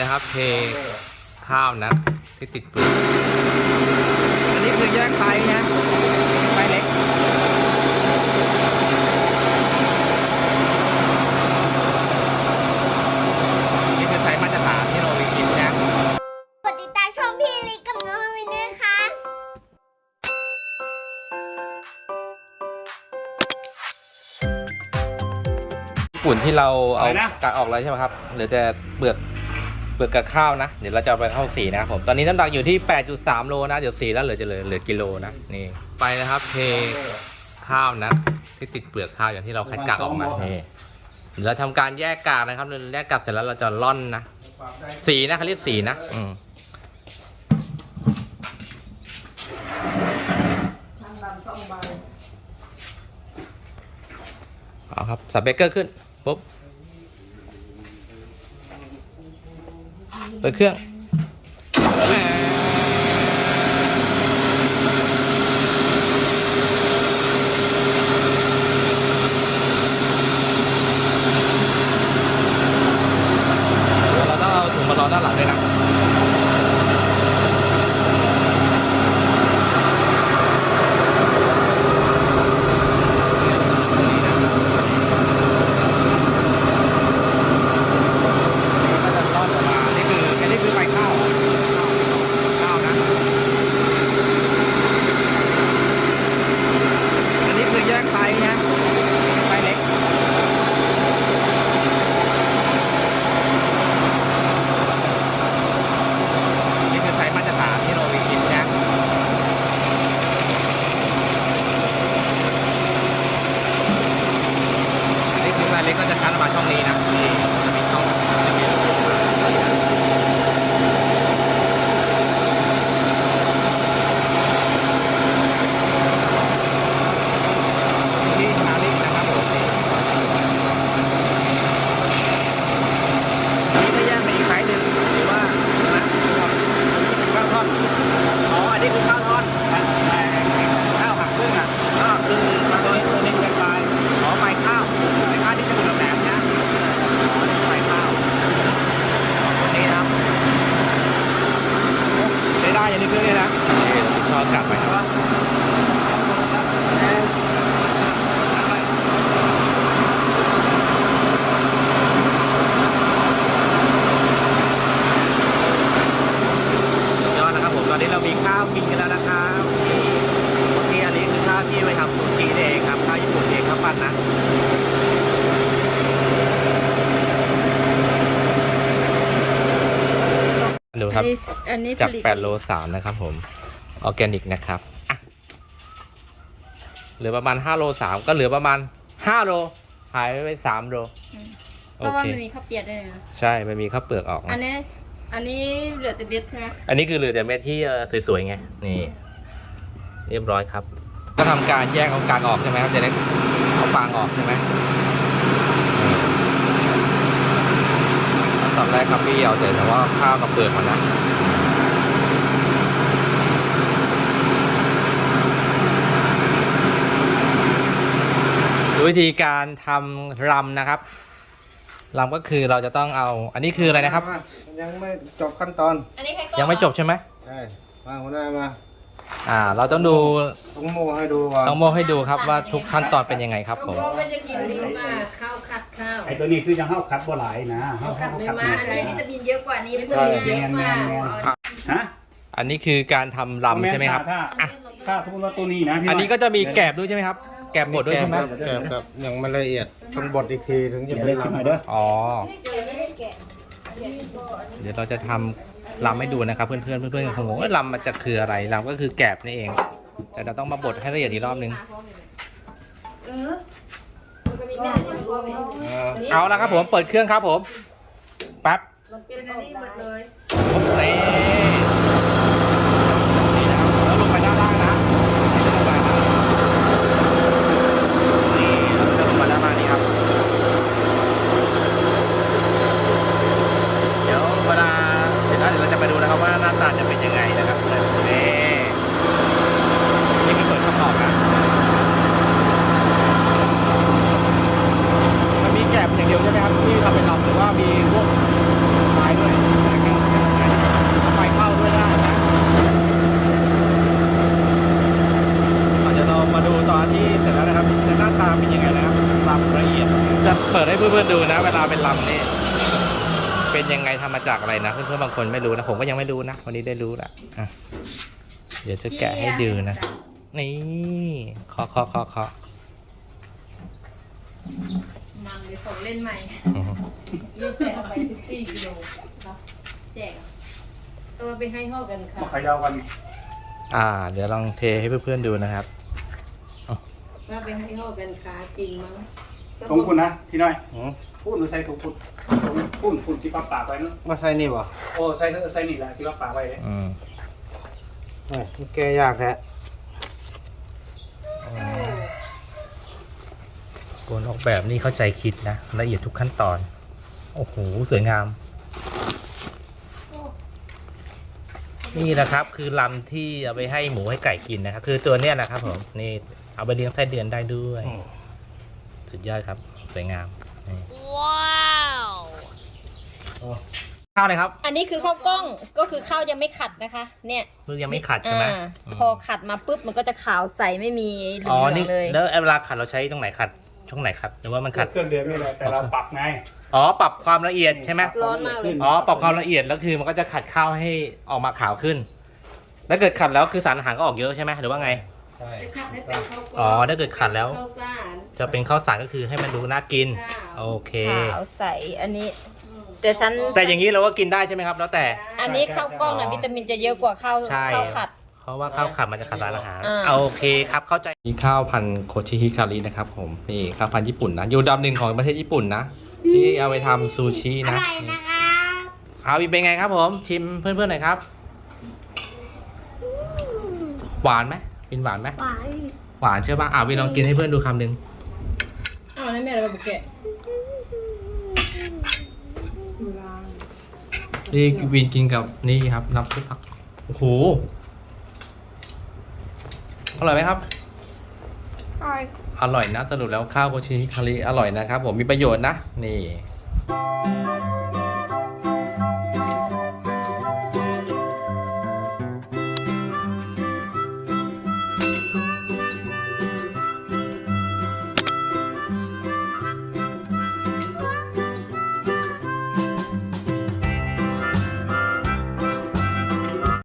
นะครับเทข้าวนะที่ติดเปลือกอันนี้คือแยกไซส์นะไซส์เล็กนี่คือไซส์มาตรฐานที่เราไปกินนะกดติดตามช่องพี่ลิกกับน้องวินด้วยนะคะญี่ปุ่นที่เราเอาอะไรนะกากออกแล้วใช่ไหมครับเหลือแต่เปลือก เปลือกกับข้าวนะ เดี๋ยวเราจะเอาไปเข้าสีนะครับผมตอนนี้น้ำหนักอยู่ที่ 8.3 โลนะเดี๋ยวสีแล้วเหลือจะเหลือเหลือกิโลนะนี่ไปนะครับเทข้าวนะที่ติดเปลือกข้าวอย่างที่เราคัดกากออกมานี่เดี๋ยวเราทำการแยกกากนะครับเราแยกกากเสร็จแล้วเราจะร่อนนะสีนะเขาเรียกสีนะอืมเอาครับสับเบเกอร์ขึ้นปุ๊บ เปิดเครื่องแหมเดี๋ยวเราต้องเอาถุงมารองด้านหลังด้วยนะ ก็จะรอดออกมา นี่คืออันนี้คือใบข้าวเหรอข้าวนะ อันนี้คือแยกไซส์นะไซส์เล็ก นี่คือไซส์มาตรฐานที่เราไปกินนะ อันนี้คือไซส์เล็กก็จะคัดออกมาช่อง นี้นะนี่จะมีช่องจะมีระบบมาที่ชาลิกนะครับผมนี่นี่ก็แยกเป็นอีกไซส์หนึ่งหรือว่านะข้าวทอดอ๋อ อันนี้คือข้าวทอดแต่แต่ข้าวหักครึ่งอะข้าวหักครึ่งมาตัวนี้ตัวนี้เป็นปลายอ๋อปลายข้าวปลายข้าวที่จะเป็นแหลมๆนะ อ๋อนี่ปลายข้าวตรงนี้นะครับโอ้ใช้ได้อยังนี้เครื่องนี้นะ นี่เราติดทอดกลับไป ใช่ปะสุดยอดนะครับผมตอนนี้เรามีข้าวกินกันแล้วนะครับนี่เมื่อกี้อันนี้คือข้าวที่ไปทำซูชิเองครับข้าวญี่ปุ่นเองข้าวปั้นนะ ดูครับ อันนี้อันนี้จากผลิต8โล3นะครับผมออร์แกนิกนะครับอะเหลือประมาณ5โล3ก็เหลือประมาณ5โลหายไป3โลเพโอราะว่าเคมันมีข้าวเปียกด้วยนะใช่มันมีข้าวเปลือกออก อันนะนี้ อันนี้เหลือแต่เบ็ดใช่ไหมอันนี้คือเหลือแต่เม็ดที่เอ่อสวยๆไงนี่ เรียบร้อยครับ ก็ทำการแยกเอากลางออกใช่ไหมครับจะได้เอาฟางออกใช่ไหม นี่ตอนแรกครับพี่เอาแต่แต่ว่าข้าวกับเปลือกมันนะดูวิธีการทำรำนะครับรำก็คือเราจะต้องเอา อันนี้คืออะไรนะครับ ยังไม่จบขั้นตอน อันนี้ใครก็ยังไม่จบใช่ไหมใช่มาหัวหน้ามา อ่า เราต้องดูต้องโมให้ดูก่อนต้องโมให้ดูครับว่าทุกขั้นตอนเป็นยังไงครับผมเราไม่จะกินนี่มาข้าวคัดข้าวไอ้ตัวนี้คือยังเข้าคัดบ่หลายนะเข้าคัดเข้าไม่คัดมาอะไรวิตามินเยอะกว่านี้วิตามินเยอะมากฮะอันนี้คือการทำรำใช่ไหมครับ ถ้าถ้าสมมติว่าตัวนี้นะพี่อันนี้ก็จะมีแกบด้วยใช่ไหมครับ แกบบดด้วยใช่ไหมแกบครับยังไม่ละเอียดต้องบดอีกทีถึงจะเดี๋ยวเป็เล็นกขึ้นหน่อยลำเด้ออ๋อ เดี๋ยวเราจะทำ รำให้ดูนะครับเพื่อนๆเพื่อนๆคงงงว่าลำมันจะคืออะไรลำก็คือแกบนี่เอง แต่เราต้องมาบดให้ละเอียดอีกรอบนึงเอาละครับผมเปิดเครื่องครับผมแป๊บปุ๊บนี่นี่นะครับแล้วลงไปด้านล่างนะนี่จะลงไปนะนี่เราจะลงมาด้านล่างนี้ครับ เดี๋ยวเวลาเสร็จแล้วเดี๋ยวเราจะไปดูนะครับว่าหน้าตาจะเป็นยังไงนะครับนี่นี่คือเปิดข้างนอกนะมันมีแกบอย่างเดียวใช่ไหมครับที่ทำเป็นลำหรือว่ามีพวกไม้ด้วย ตาเป็นลำนี่เป็นยังไงทำมาจากอะไรนะเพื่อนๆบางคนไม่รู้นะผมก็ยังไม่รู้นะวันนี้ได้รู้ละอะเดี๋ยวจะแกะให้ดูนะ นี่เคาะเคาะเคาะเคาะมันเดี๋ยวของเล่นใหม่อือฮึลูกแต่เอาไปทุกปีกิโลครับแจกเอาไปให้ห่อกันค่ะมาเขย่ากัน อ่า เดี๋ยวลองเทให้เพื่อนๆดูนะครับเอาไปให้ห่อกันค่ะจริงมั้ง ตรงคุณนะพี่น้อยอืมพูดหรือใส่ถุงพูดพูดพูดที่ปากปากไว้เนาะมาใส่นี่บ่โอ้ใส่ใส่นี่แหละที่ปากปากไว้เลยอืมเฮ้ยมันแก้ยากแท้คนออกแบบนี่เข้าใจคิดนะ ละเอียดทุกขั้นตอน โอ้โห สวยงาม นี่แหละครับ คือลำที่เอาไปให้หมูให้ไก่กินนะครับ คือตัวเนี้ยนะครับผม นี่เอาไปเลี้ยงไส้เดือนได้ด้วย สุดยอดครับ สวยงามนี่ข้าวเลยครับ อันนี้คือข้าวกล้องก็คือข้าวยังไม่ขัดนะคะ เนี่ยมือยังไม่ขัดใช่ไหมอ่าอืมพอขัดมาปุ๊บมันก็จะขาวใสไม่มีเหลือ๋อองนี่เลย แล้วเวลาขัดเราใช้ตรงไหนขัด ช่องไหนขัดหรือว่ามันขัด เครื่องเดือนนี่แหละแต่เราปรับไงอ๋อ ปรับความละเอียดใช่ไหมร้อนมากเลย อ๋อ ปรับความละเอียดแล้วคือมันก็จะขัดข้าวให้ออกมาขาวขึ้น แล้วเกิดขัดแล้วคือสารอาหารก็ออกเยอะใช่ไหมหรือว่าไง ใช่จะขัดให้เป็นข้าวกล้อ๋อถ้าเกิดขัดแล้ว ข้าวสาร จะเป็นข้าวสารก็คือให้มันดูน่ากินข้าวโอเค ขาวใสอันนี้ แต่ฉันแต่อย่างนี้เราก็กินได้ใช่ไหมครับ แล้วแต่ อันนี้ข้าวกล้องนะวิตามินจะเยอะกว่าข้าวใช่ ข้าวขัด เพราะว่าข้าวขัดมันจะขัดสารอาหารอ่า โอเคครับเข้าใจนี่ข้าวพันธุ์โคชิฮิคารินะครับผมนี่ข้าวพันธุ์ญี่ปุ่นนะอยู่อันดับหนึ่งของประเทศญี่ปุ่นนะที่เอาไปทำซูชิอนะร่อยนะคะเอาอีกเป็นไงครับผมชิมเพื่อนๆหน่อยครับ หวานไหมกินหวานไหมหวานหวานใช่ป่ะอ่าวินลองกินให้เพื่อนดูคำหนึ่ง อ้าวนั่นแม่เราไปบุกแกะนี่วินกินกับนี่ครับน้ำซุปผัก โอ้โห อร่อยไหมครับ อร่อยอร่อยนะสรุปแล้วข้าวโคชิคาริอร่อยนะครับผมมีประโยชน์นะ นี่